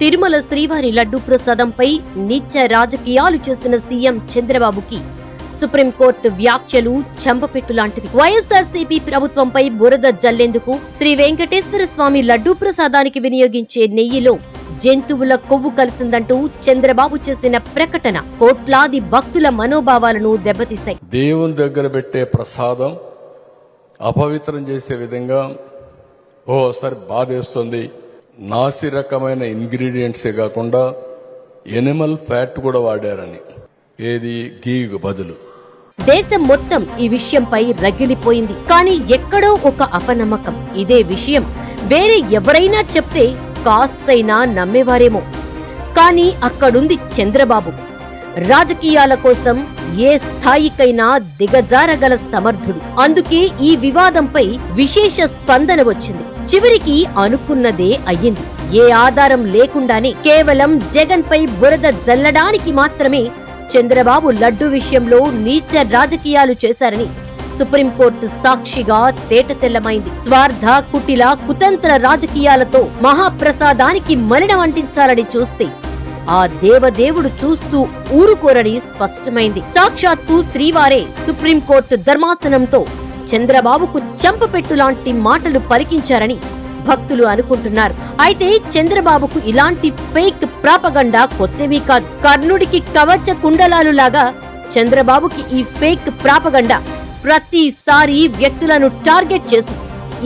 తిరుమల శ్రీవారి లడ్డు ప్రసాదంపై నిత్య రాజకీయాలు చేసిన సీఎం చంద్రబాబుకి సుప్రీంకోర్టు వ్యాఖ్యలు చెంపపెట్టు లాంటివి. వైఎస్ఆర్సీపీ ప్రభుత్వంపై బురద జల్లేందుకు శ్రీ వెంకటేశ్వర స్వామి లడ్డూ ప్రసాదానికి వినియోగించే నెయ్యిలో జంతువుల కొవ్వు కలిసిందంటూ చంద్రబాబు చేసిన ప్రకటన కోట్లాది భక్తుల మనోభావాలను దెబ్బతీశాయి. దేవుని దగ్గర పెట్టే ప్రసాదం అపవిత్రం చేసే విధంగా ఓసారి బాధేస్తుంది. నాసి రకమైన ఇంగ్రీడియంట్సే కాకుండా ఎనిమల్ ఫ్యాట్ కూడా వాడారని. ఏది? గీకు బదులు. దేశం మొత్తం ఈ విషయంపై రగిలిపోయింది. కానీ ఎక్కడో ఒక అపనమ్మకం. ఇదే విషయం. వేరే ఎవరైనా చెప్తే కాస్తైనా నమ్మేవారేమో. కానీ అక్కడుంది చంద్రబాబు. రాజకీయాల కోసం ఏ స్థాయికైనా దిగజారగల సమర్థుడు. అందుకే ఈ వివాదంపై విశేష స్పందన వచ్చింది. చివరికి అనుకున్నదే అయ్యింది. ఏ ఆధారం లేకుండానే కేవలం జగన్ పై బురద జల్లడానికి మాత్రమే చంద్రబాబు లడ్డు విషయంలో నీచ రాజకీయాలు చేశారని సుప్రీంకోర్టు సాక్షిగా తేటతెల్లమైంది స్వార్థ కుటిల కుతంత్ర రాజకీయాలతో మహాప్రసాదానికి మలినం అంటించాలని చూస్తే ఆ దేవదేవుడు చూస్తూ ఊరుకోరని స్పష్టమైంది. సాక్షాత్తు శ్రీవారే సుప్రీంకోర్టు ధర్మాసనంతో చంద్రబాబుకు చెంపపెట్టు లాంటి మాటలు పలికించారని భక్తులు అనుకుంటున్నారు. అయితే చంద్రబాబుకు ఇలాంటి ఫేక్ ప్రాపగండా కొత్తవి కాదు. కర్ణుడికి కవచ కుండలాలు లాగా చంద్రబాబుకి ఈ ఫేక్ ప్రాపగండా ప్రతిసారి వ్యక్తులను టార్గెట్ చేసి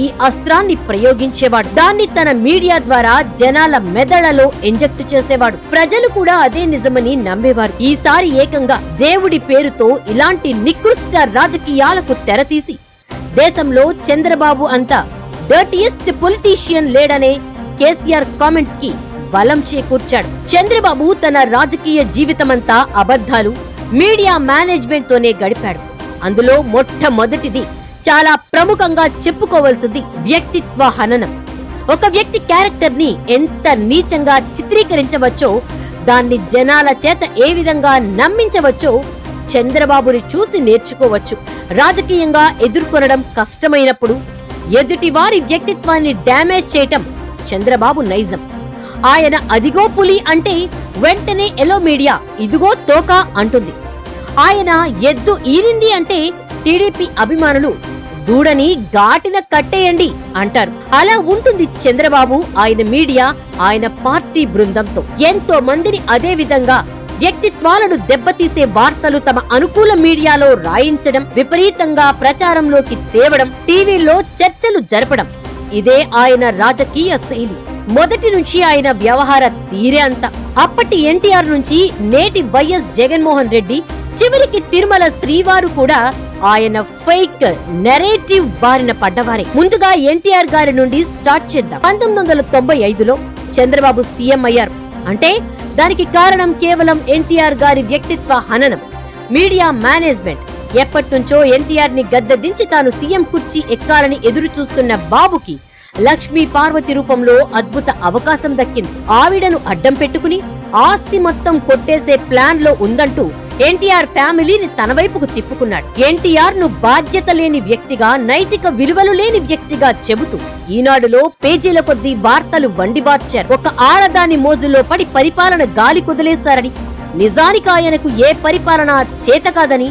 ఈ అస్త్రాన్ని ప్రయోగించేవాడు. దాన్ని తన మీడియా ద్వారా జనాల మెదళ్ళలో ఇంజెక్ట్ చేసేవాడు. ప్రజలు కూడా అదే నిజమని నమ్మేవారు. ఈసారి ఏకంగా దేవుడి పేరుతో ఇలాంటి నికృష్ట రాజకీయాలకు తెరతీసి దేశంలో చంద్రబాబు అంతా డర్టియెస్ట్ పొలిటీషియన్ లేడనే కేసీఆర్ కామెంట్స్కి బలం చేకూర్చాడు. చంద్రబాబు తన రాజకీయ జీవితమంతా అబద్ధాలు మీడియా మేనేజ్మెంట్ తోనే గడిపాడు. అందులో మొట్టమొదటిది చాలా ప్రముఖంగా చెప్పుకోవాల్సింది వ్యక్తిత్వ హననం. ఒక వ్యక్తి క్యారెక్టర్ని ఎంత నీచంగా చిత్రీకరించవచ్చో దాన్ని జనాల చేత ఏ విధంగా నమ్మించవచ్చో చంద్రబాబుని చూసి నేర్చుకోవచ్చు. రాజకీయంగా ఎదుర్కొనడం కష్టమైనప్పుడు ఎదుటి వారి వ్యక్తిత్వాన్ని డ్యామేజ్ చేయటం చంద్రబాబు నైజం. ఆయన అదిగో పులి అంటే వెంటనే ఎలో మీడియా ఇదిగో తోక అంటుంది. ఆయన ఎద్దు ఈనింది అంటే టీడీపీ అభిమానులు దూడని ఘాటిన కట్టేయండి అంటారు. అలా ఉంటుంది చంద్రబాబు ఆయన మీడియా ఆయన పార్టీ బృందంతో. ఎంతో మందిని అదే విధంగా వ్యక్తిత్వాలను దెబ్బతీసే వార్తలు తమ అనుకూల మీడియాలో రాయించడం విపరీతంగా ప్రచారంలోకి తేవడం టీవీలో చర్చలు జరపడం. ఇదే ఆయన రాజకీయ శైలి. మొదటి నుంచి ఆయన వ్యవహార తీరే అంత. అప్పటి ఎన్టీఆర్ నుంచి నేటి వైఎస్ జగన్మోహన్ రెడ్డి చివరికి తిరుమల శ్రీవారు కూడా ఆయన ఫేక్ నెరేటివ్ బారిన పడ్డవారే. ముందుగా ఎన్టీఆర్ గారి నుండి స్టార్ట్ చేద్దాం. పంతొమ్మిది వందల తొంభై ఐదులో చంద్రబాబు సీఎం అయ్యారు. అంటే దానికి కారణం కేవలం ఎన్టీఆర్ గారి వ్యక్తిత్వ హననం. Media management. ఎప్పటినుంచో ఎన్టీఆర్ని గద్దదించి తాను సీఎం కుర్చీ ఎక్కాలని ఎదురు చూస్తున్న బాబుకి లక్ష్మీ పార్వతి రూపంలో అద్భుత అవకాశం దక్కింది. ఆవిడను అడ్డం పెట్టుకుని ఆస్తి మొత్తం కొట్టేసే ప్లాన్లో ఉందంటూ ఎన్టీఆర్ ఫ్యామిలీని తన వైపుకు తిప్పుకున్నాడు. ఎన్టీఆర్ను బాధ్యత లేని వ్యక్తిగా నైతిక విలువలు లేని వ్యక్తిగా చెబుతూ ఈనాడులో పేజీల కొద్దీ వార్తలు వండిబార్చారు. ఒక ఆడదాని మోజులో పడి పరిపాలన గాలి కుదిలేశారని నిజానికి ఆయనకు ఏ పరిపాలన చేత కాదని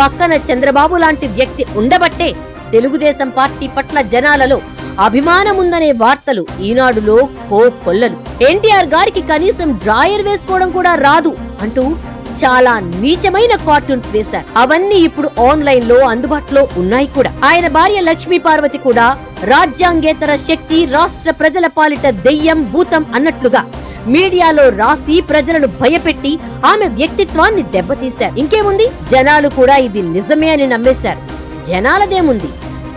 పక్కన చంద్రబాబు లాంటి వ్యక్తి ఉండబట్టే తెలుగుదేశం పార్టీ పట్ల జనాలలో అభిమానముందనే వార్తలు ఈనాడులో కో కొల్లలు. ఎన్టీఆర్ గారికి కనీసం డ్రాయర్ వేసుకోవడం కూడా రాదు అంటూ చాలా నీచమైన కార్టూన్స్ వేశారు. అవన్నీ ఇప్పుడు ఆన్లైన్లో అందుబాటులో ఉన్నాయి కూడా. ఆయన భార్య లక్ష్మీ పార్వతి కూడా రాజ్యాంగేతర శక్తి రాష్ట్ర ప్రజల పాలిట దెయ్యం భూతం అన్నట్లుగా మీడియాలో రాసి ప్రజలను భయపెట్టి ఆమె వ్యక్తిత్వాన్ని దెబ్బతీశారు. ఇంకేముంది? జనాలు కూడా ఇది నిజమే అని నమ్మేశారు. జనాలదేముంది?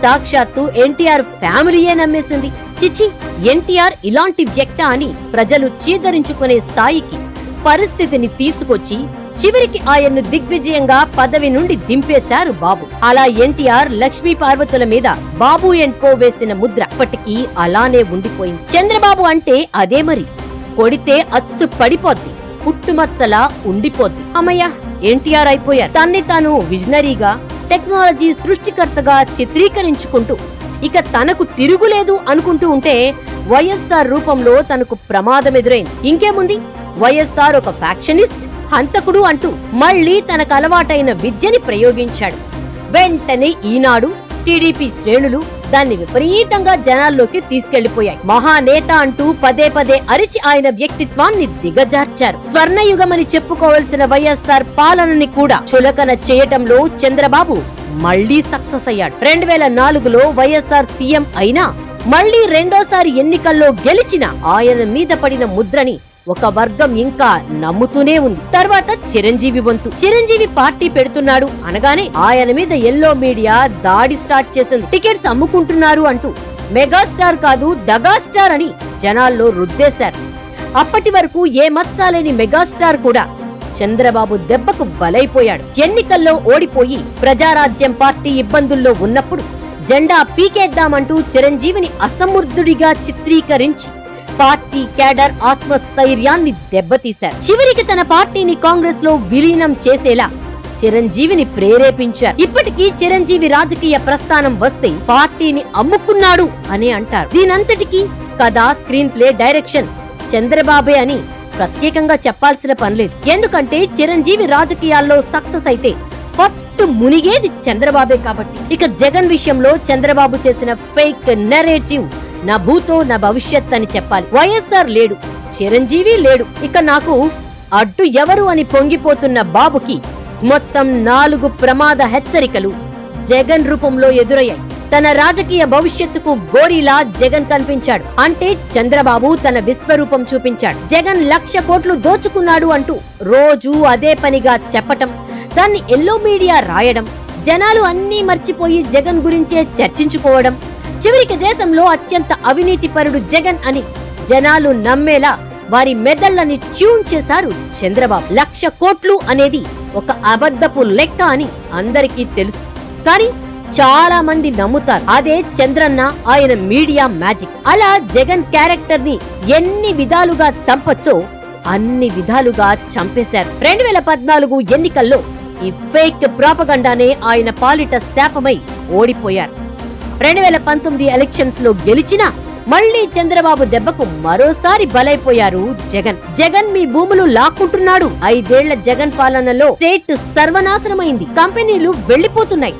సాక్షాత్తు ఎన్టీఆర్ ఫ్యామిలీయే నమ్మేసింది. చిచి ఎన్టీఆర్ ఇలాంటి వ్యక్త అని ప్రజలు చీదరించుకునే స్థాయికి పరిస్థితిని తీసుకొచ్చి చివరికి ఆయన్ను దిగ్విజయంగా పదవి నుండి దింపేశారు బాబు. అలా ఎన్టీఆర్ లక్ష్మీ పార్వతుల మీద బాబు అండ్ కో వేసిన ముద్ర అప్పటికీ అలానే ఉండిపోయింది. చంద్రబాబు అంటే అదే మరి. కొడితే అచ్చు పడిపోద్ది. పుట్టుమచ్చలా ఉండిపోద్ది. అమ్మయ్య ఎన్టీఆర్ అయిపోయారు. తన్ని తాను విజనరీగా టెక్నాలజీ సృష్టికర్తగా చిత్రీకరించుకుంటూ ఇక తనకు తిరుగులేదు అనుకుంటూ ఉంటే వైఎస్ఆర్ రూపంలో తనకు ప్రమాదం ఎదురైంది. ఇంకేముంది? వైఎస్ఆర్ ఒక ఫ్యాక్షనిస్ట్. హంతకుడు అంటూ మళ్ళీ తనకు అలవాటైన విద్యని ప్రయోగించాడు. వెంటనే ఈనాడు టీడీపీ శ్రేణులు దాన్ని విపరీతంగా జనాల్లోకి తీసుకెళ్ళిపోయాయి మహానేత అంటూ పదే పదే అరిచి ఆయన వ్యక్తిత్వాన్ని దిగజార్చారు. స్వర్ణయుగమని చెప్పుకోవలసిన వైఎస్ఆర్ పాలనని కూడా చులకన చేయటంలో చంద్రబాబు మళ్ళీ సక్సెస్ అయ్యాడు. రెండు వేల నాలుగులో వైఎస్ఆర్ సీఎం అయినా మళ్ళీ రెండోసారి ఎన్నికల్లో గెలిచిన ఆయన మీద పడిన ముద్రని ఒక వర్గం ఇంకా నమ్ముతూనే ఉంది. తర్వాత చిరంజీవి వంతు. చిరంజీవి పార్టీ పెడుతున్నాడు అనగానే ఆయన మీద ఎల్లో మీడియా దాడి స్టార్ట్ చేసింది. టికెట్స్ అమ్ముకుంటున్నారు అంటూ. మెగాస్టార్ కాదు దగాస్టార్ అని జనాల్లో రుద్దేశారు. అప్పటి వరకు ఏ మత్సాలేని మెగాస్టార్ కూడా చంద్రబాబు దెబ్బకు బలైపోయాడు. ఎన్నికల్లో ఓడిపోయి ప్రజారాజ్యం పార్టీ ఇబ్బందుల్లో ఉన్నప్పుడు జెండా పీకేద్దామంటూ చిరంజీవిని అసమర్థుడిగా చిత్రీకరించి పార్టీ క్యాడర్ ఆత్మస్థైర్యాన్ని దెబ్బతీశారు చివరికి తన పార్టీని కాంగ్రెస్లో విలీనం చేసేలా చిరంజీవిని ప్రేరేపించారు ఇప్పటికీ చిరంజీవి రాజకీయ ప్రస్థానం వస్తే పార్టీని అమ్ముకున్నాడు అని అంటారు. దీనంతటికీ కథ స్క్రీన్ ప్లే డైరెక్షన్ చంద్రబాబే అని ప్రత్యేకంగా చెప్పాల్సిన పనిలేదు ఎందుకంటే చిరంజీవి రాజకీయాల్లో సక్సెస్ అయితే ఫస్ట్ మునిగేది చంద్రబాబే కాబట్టి. ఇక జగన్ విషయంలో చంద్రబాబు చేసిన ఫేక్ నెరేటివ్ నా భూతో నా భవిష్యత్ అని చెప్పాలి వైఎస్ఆర్ లేడు. చిరంజీవి లేడు. ఇక నాకు అడ్డు ఎవరు అని పొంగిపోతున్న బాబుకి మొత్తం నాలుగు ప్రమాద హెచ్చరికలు జగన్ రూపంలో ఎదురయ్యాయి. తన రాజకీయ భవిష్యత్తుకు గోరీలా జగన్ కనిపించాడు. అంటే చంద్రబాబు తన విశ్వరూపం చూపించాడు. జగన్ లక్ష కోట్లు దోచుకున్నాడు అంటూ రోజు అదే పనిగా చెప్పటం దాన్ని ఎల్లో మీడియా రాయడం జనాలు అన్నీ మర్చిపోయి జగన్ గురించే చర్చించుకోవడం చివరికి దేశంలో అత్యంత అవినీతిపరుడు జగన్ అని జనాలు నమ్మేలా వారి మెదళ్ళని ట్యూన్ చేశారు చంద్రబాబు. లక్ష కోట్లు అనేది ఒక అబద్ధపు లెక్క అని అందరికీ తెలుసు. కానీ చాలా మంది నమ్ముతారు. అదే చంద్రన్న ఆయన మీడియా మ్యాజిక్. అలా జగన్ క్యారెక్టర్ని ఎన్ని విధాలుగా చంపచ్చో అన్ని విధాలుగా చంపేశారు. రెండు వేల పద్నాలుగు ఎన్నికల్లో ఈ ఫేక్ ప్రాపగండానే ఆయన పాలిట శాపమై ఓడిపోయారు. రెండు వేల పంతొమ్మిది ఎలక్షన్స్లో గెలిచినా మళ్ళీ చంద్రబాబు దెబ్బకు మరోసారి బలైపోయారు జగన్. జగన్ మీ భూములు లాక్కుంటున్నాడు. ఐదేళ్ళ జగన్ పాలనలో స్టేట్ సర్వనాశనమైంది. కంపెనీలు వెళ్ళిపోతున్నాయి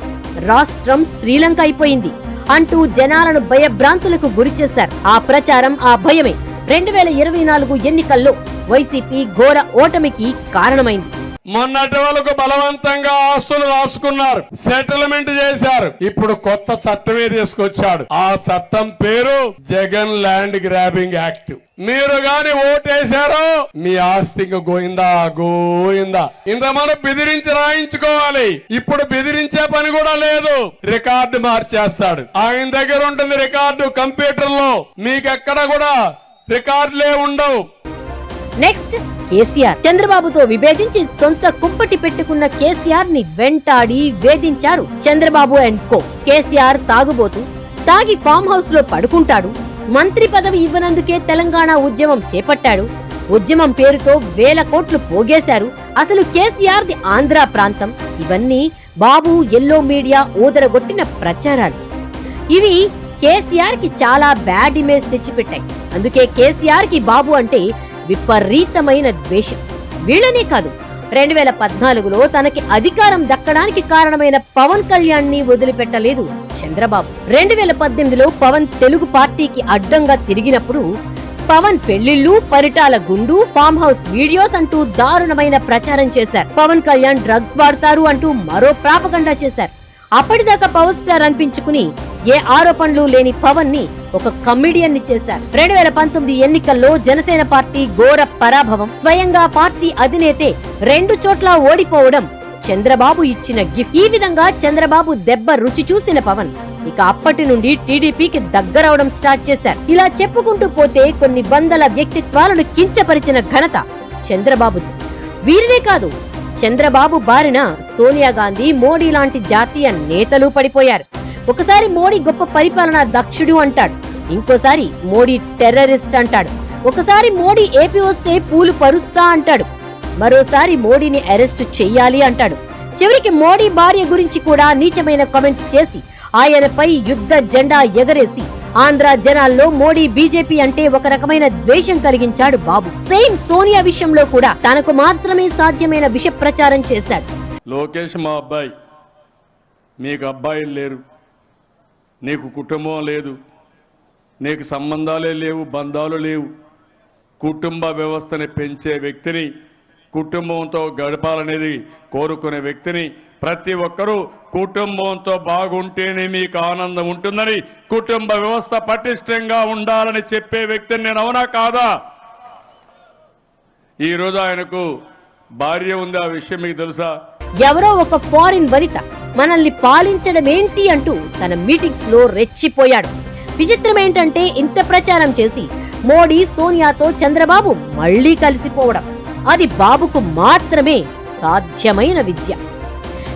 రాష్ట్రం శ్రీలంక అయిపోయింది. అంటూ జనాలను భయభ్రాంతులకు గురి చేశారు. ఆ ప్రచారం ఆ భయమే రెండు వేల ఇరవై నాలుగు ఎన్నికల్లో వైసీపీ ఘోర ఓటమికి కారణమైంది. మొన్నటి వాళ్ళకు బలవంతంగా ఆస్తులు రాసుకున్నారు. సెటిల్మెంట్ చేశారు. ఇప్పుడు కొత్త చట్టమే తీసుకొచ్చాడు. ఆ చట్టం పేరు జగన్ ల్యాండ్ గ్రాబింగ్ యాక్ట్ మీరు గాని ఓటేశారో మీ ఆస్తి గోయిందా? గోయిందా? ఇంత మనం బెదిరించి రాయించుకోవాలి. ఇప్పుడు బెదిరించే పని కూడా లేదు. రికార్డు మార్చేస్తాడు. ఆయన దగ్గర ఉంటుంది రికార్డు కంప్యూటర్లో మీకెక్కడ కూడా రికార్డులే ఉండవు. నెక్స్ట్ కేసీఆర్. చంద్రబాబుతో విభేదించి సొంత కుప్పటి పెట్టుకున్న కేసీఆర్ని వెంటాడి వేధించారు చంద్రబాబు అండ్ కో. కేసీఆర్ తాగుబోతూ తాగి ఫామ్ హౌస్లో పడుకుంటాడు మంత్రి పదవి ఇవ్వనందుకే తెలంగాణ ఉద్యమం చేపట్టాడు ఉద్యమం పేరుతో వేల కోట్లు పోగేశారు. అసలు కేసీఆర్ ది ఆంధ్ర ప్రాంతం ఇవన్నీ బాబు ఎల్లో మీడియా ఊదరగొట్టిన ప్రచారాలు. ఇవి కేసీఆర్కి చాలా బ్యాడ్ ఇమేజ్ తెచ్చిపెట్టాయి. అందుకే కేసీఆర్కి బాబు అంటే విపరీతమైన ద్వేషం. వీళ్ళనే కాదు రెండు వేల పద్నాలుగులో తనకి అధికారం దక్కడానికి కారణమైన పవన్ కళ్యాణ్ని వదిలిపెట్టలేదు చంద్రబాబు. రెండు వేల పద్దెనిమిదిలో పవన్ తెలుగు పార్టీకి అడ్డంగా తిరిగినప్పుడు పవన్ పెళ్ళిళ్ళు పరిటాల గుండు ఫామ్ హౌస్ వీడియోస్ అంటూ దారుణమైన ప్రచారం చేశారు. పవన్ కళ్యాణ్ డ్రగ్స్ వాడతారు అంటూ మరో ప్రాపగండా చేశారు. అప్పటిదాకా పవర్ స్టార్ అనిపించుకుని ఏ ఆరోపణలు లేని పవన్ని ఒక కమిడియన్ని చేశారు. రెండు వేల పంతొమ్మిది ఎన్నికల్లో జనసేన పార్టీ ఘోర పరాభవం. స్వయంగా పార్టీ అధినేతే రెండు చోట్ల ఓడిపోవడం చంద్రబాబు ఇచ్చిన గిఫ్ట్. ఈ విధంగా చంద్రబాబు దెబ్బ రుచి చూసిన పవన్ ఇక అప్పటి నుండి టీడీపీకి దగ్గరవడం స్టార్ట్ చేశారు. ఇలా చెప్పుకుంటూ పోతే కొన్ని వందల వ్యక్తిత్వాలను కించపరిచిన ఘనత చంద్రబాబు వీరినే కాదు చంద్రబాబు బారిన సోనియా గాంధీ మోడీ లాంటి జాతీయ నేతలు పడిపోయారు. ఒకసారి మోడీ గొప్ప పరిపాలనా దక్షుడు అంటాడు. ఇంకోసారి మోడీ టెర్రరిస్ట్ అంటాడు. ఒకసారి మోడీ ఏపీ వస్తే పూలు పరుస్తా అంటాడు. మరోసారి మోడీని అరెస్ట్ చెయ్యాలి అంటాడు. చివరికి మోడీ భార్య గురించి కూడా నీచమైన కామెంట్స్ చేసి ఆయనపై యుద్ధ జెండా ఎగరేసి ఆంధ్ర జనాల్లో మోడీ బీజేపీ అంటే ఒక రకమైన ద్వేషం కలిగించాడు బాబు. సేమ్ సోనియా విషయంలో కూడా తనకు మాత్రమే సాధ్యమైన విష ప్రచారం చేశాడు. లోకేష్ మా అబ్బాయి. నీకు అబ్బాయిలు లేరు. నీకు కుటుంబం లేదు. నీకు సంబంధాలే లేవు బంధాలు లేవు. కుటుంబ వ్యవస్థని పెంచే వ్యక్తిని కుటుంబంతో గడపాలనేది కోరుకునే వ్యక్తిని ప్రతి ఒక్కరూ కుటుంబంతో బాగుంటేనే మీకు ఆనందం ఉంటుందని కుటుంబ వ్యవస్థ పటిష్టంగా ఉండాలని చెప్పే వ్యక్తిని నేను అవునా కాదా? ఈరోజు ఆయనకు భార్య ఉంది ఆ విషయం మీకు తెలుసా? ఎవరో ఒక ఫారిన్ వనిత మనల్ని పాలించడం ఏంటి అంటూ తన మీటింగ్స్లో రెచ్చిపోయాడు. విచిత్రం ఏంటంటే ఇంత ప్రచారం చేసి మోడీ సోనియాతో చంద్రబాబు మళ్ళీ కలిసిపోవడం. అది బాబుకు మాత్రమే సాధ్యమైన విద్య.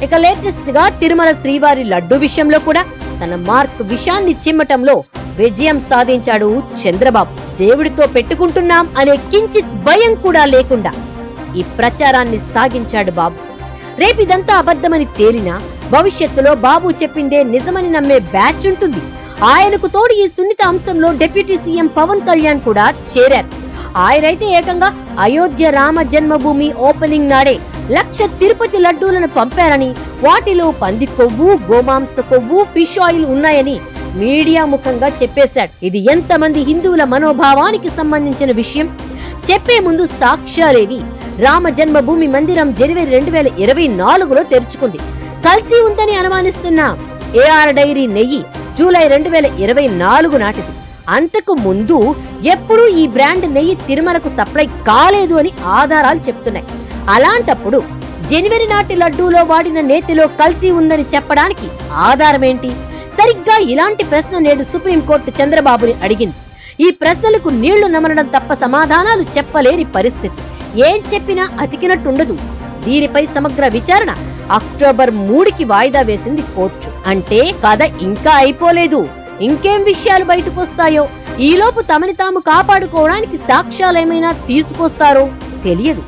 ఇక లేటెస్ట్గా తిరుమల శ్రీవారి లడ్డు విషయంలో కూడా తన మార్క్ విషాన్ని చిమ్మటంలో విజయం సాధించాడు చంద్రబాబు. దేవుడితో పెట్టుకుంటున్నాం అనే కించిత్ భయం కూడా లేకుండా ఈ ప్రచారాన్ని సాగించాడు బాబు. రేపిదంతా అబద్ధమని తేలినా భవిష్యత్తులో బాబు చెప్పిందే నిజమని నమ్మే బ్యాచ్ ఉంటుంది. ఆయనకు తోడు ఈ సున్నిత అంశంలో డిప్యూటీ సీఎం పవన్ కళ్యాణ్ కూడా చేరారు. ఆయనైతే ఏకంగా అయోధ్య రామ జన్మభూమి ఓపెనింగ్ నాడే లక్ష తిరుపతి లడ్డూలను పంపారని వాటిలో పంది కొవ్వు గోమాంస కొవ్వు ఫిష్ ఆయిల్ ఉన్నాయని మీడియా ముఖంగా చెప్పేశాడు. ఇది ఎంతమంది హిందువుల మనోభావానికి సంబంధించిన విషయం? చెప్పే ముందు సాక్ష్యాలేవి. రామ జన్మభూమి మందిరం జనవరి రెండు వేల ఇరవై నాలుగులో తెరుచుకుంది. కల్తీ ఉందని అనుమానిస్తున్న ఏఆర్ డైరీ నెయ్యి జూలై రెండు వేల ఇరవై నాలుగు నాటిది. అంతకు ముందు ఎప్పుడూ ఈ బ్రాండ్ నెయ్యి తిరుమలకు సప్లై కాలేదు అని ఆధారాలు చెప్తున్నాయి. అలాంటప్పుడు జనవరి నాటి లడ్డూలో వాడిన నేతిలో కల్తీ ఉందని చెప్పడానికి ఆధారమేంటి? సరిగ్గా ఇలాంటి ప్రశ్న నేడు సుప్రీంకోర్టు చంద్రబాబుని అడిగింది. ఈ ప్రశ్నలకు నీళ్ళు నమలడం తప్ప సమాధానాలు చెప్పలేని పరిస్థితి. ఏం చెప్పినా అతికినట్టుండదు. దీనిపై సమగ్ర విచారణ అక్టోబర్ మూడుకి వాయిదా వేసింది కోర్టు. అంటే కథ ఇంకా అయిపోలేదు. ఇంకేం విషయాలు బయటకు వస్తాయో? ఈలోపు తమని తాము కాపాడుకోవడానికి సాక్ష్యాలేమైనా తీసుకొస్తారో తెలియదు.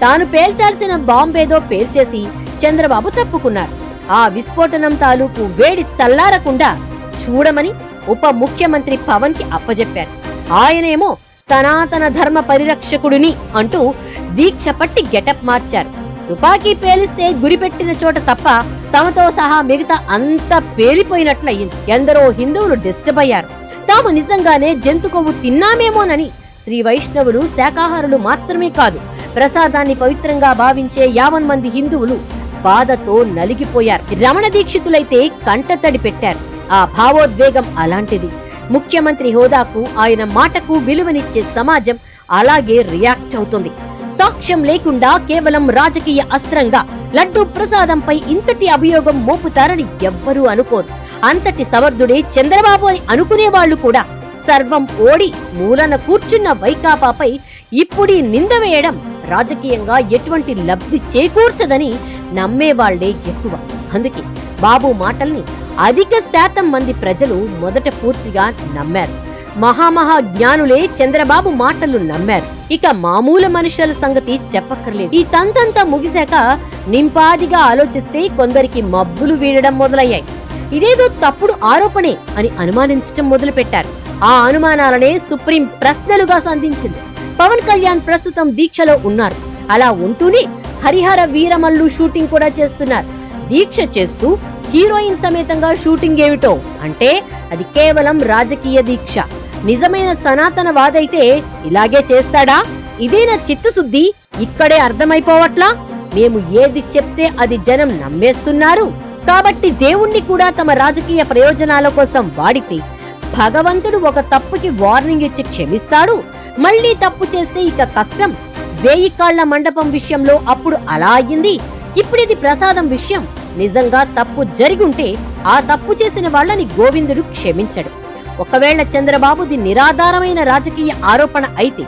తాను పేల్చాల్సిన బాంబేదో పేల్చేసి చంద్రబాబు తప్పుకున్నారు. ఆ విస్ఫోటనం తాలూకు వేడి చల్లారకుండా చూడమని ఉప ముఖ్యమంత్రి పవన్కి అప్పజెప్పారు. ఆయనేమో సనాతన ధర్మ పరిరక్షకుడిని అంటూ దీక్ష పట్టి గెటప్ మార్చారు. తుపాకీ పేలిస్తే గురిపెట్టిన చోట తప్ప తమతో సహా మిగతా అంతా పేలిపోయినట్లయింది ఎందరో హిందువులు డిస్టర్బ్ అయ్యారు. తాము నిజంగానే జంతు కొవ్వు తిన్నామేమోనని. శ్రీ వైష్ణవులు శాకాహారులు మాత్రమే కాదు ప్రసాదాన్ని పవిత్రంగా భావించే యావన్ మంది హిందువులు బాధతో నలిగిపోయారు. రమణ దీక్షితులైతే కంటతడి పెట్టారు. ఆ భావోద్వేగం అలాంటిది. ముఖ్యమంత్రి హోదాకు ఆయన మాటకు విలువనిచ్చే సమాజం అలాగే రియాక్ట్ అవుతుంది. సాక్ష్యం లేకుండా కేవలం రాజకీయ అస్త్రంగా. లడ్డూ ప్రసాదంపై ఇంతటి అభియోగం మోపుతారని ఎవ్వరూ అనుకోరు. అంతటి సమర్థుడే చంద్రబాబు అని అనుకునే వాళ్ళు కూడా. సర్వం ఓడి మూలన కూర్చున్న వైకాపాపై ఇప్పుడీ నింద వేయడం రాజకీయంగా ఎటువంటి లబ్ధి చేకూర్చదని నమ్మేవాళ్ళే ఎక్కువ. అందుకే బాబు మాటల్ని అధిక శాతం మంది ప్రజలు మొదట పూర్తిగా నమ్మారు. మహామహా జ్ఞానులే చంద్రబాబు మాటలు నమ్మారు. ఇక మామూలు మనుషుల సంగతి చెప్పక్కర్లేదు. ఈ తంతంతా ముగిశాక నింపాదిగా ఆలోచిస్తే కొందరికి మబ్బులు వీడడం మొదలయ్యాయి. ఇదేదో తప్పుడు ఆరోపణే అని అనుమానించడం మొదలుపెట్టారు. ఆ అనుమానాలనే సుప్రీం ప్రశ్నలుగా సంధించింది. పవన్ కళ్యాణ్ ప్రస్తుతం దీక్షలో ఉన్నారు. అలా ఉంటూనే హరిహర వీరమల్లు షూటింగ్ కూడా చేస్తున్నారు. దీక్ష చేస్తూ హీరోయిన్ సమేతంగా షూటింగ్ ఏమిటో అంటే అది కేవలం రాజకీయ దీక్ష. నిజమైన సనాతన వాదైతే ఇలాగే చేస్తాడా? ఇదేనా చిత్తశుద్ధి? ఇక్కడే అర్థమైపోవట్లా? మేము ఏది చెప్తే అది జనం నమ్మేస్తున్నారు. కాబట్టి దేవుణ్ణి కూడా తమ రాజకీయ ప్రయోజనాల కోసం వాడితే భగవంతుడు ఒక తప్పుకి వార్నింగ్ ఇచ్చి క్షమిస్తాడు. మళ్ళీ తప్పు చేస్తే ఇక కష్టం. వేయి కాళ్ళ మండపం విషయంలో అప్పుడు అలా అయ్యింది. ఇప్పుడిది ప్రసాదం విషయం. నిజంగా తప్పు జరిగుంటే ఆ తప్పు చేసిన వాళ్ళని గోవిందుడు క్షమించడు. ఒకవేళ చంద్రబాబుది నిరాధారమైన రాజకీయ ఆరోపణ అయితే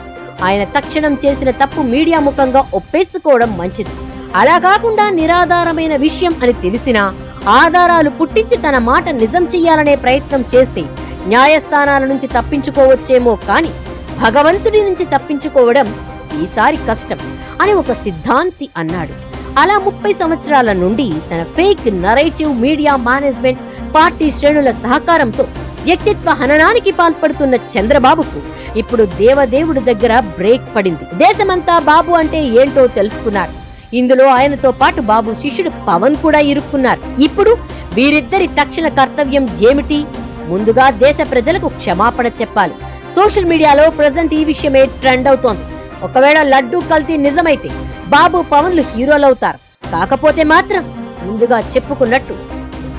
ఆయన తక్షణం చేసిన తప్పు మీడియా ముఖంగా ఒప్పేసుకోవడం మంచిది. అలా కాకుండా నిరాధారమైన విషయం అని తెలిసినా ఆధారాలు పుట్టించి తన మాట నిజం చెయ్యాలనే ప్రయత్నం చేస్తే న్యాయస్థానాల నుంచి తప్పించుకోవచ్చేమో కాని భగవంతుడి నుంచి తప్పించుకోవడం ఈసారి కష్టం అని ఒక సిద్ధాంతి అన్నాడు. అలా ముప్పై సంవత్సరాల నుండి తన fake narrative media management party శ్రేణుల సహకారంతో వ్యక్తిత్వ హననానికి పాల్పడుతున్న చంద్రబాబుకు ఇప్పుడు దేవదేవుడి దగ్గర బ్రేక్ పడింది. దేశమంతా బాబు అంటే ఏంటో తెలుసుకున్నారు. ఇందులో ఆయనతో పాటు బాబు శిష్యుడు పవన్ కూడా ఇరుక్కున్నారు. ఇప్పుడు వీరిద్దరి తక్షణ కర్తవ్యం ఏమిటి? ముందుగా దేశ ప్రజలకు క్షమాపణ చెప్పాలి. సోషల్ మీడియాలో ప్రజెంట్ ఈ విషయమే ట్రెండ్ అవుతోంది. ఒకవేళ లడ్డూ కల్తీ నిజమైతే బాబు పవన్లు హీరోలవుతారు కాకపోతే మాత్రం ముందుగా చెప్పుకున్నట్టు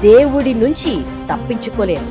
దేవుడి నుంచి తప్పించుకోలేరు.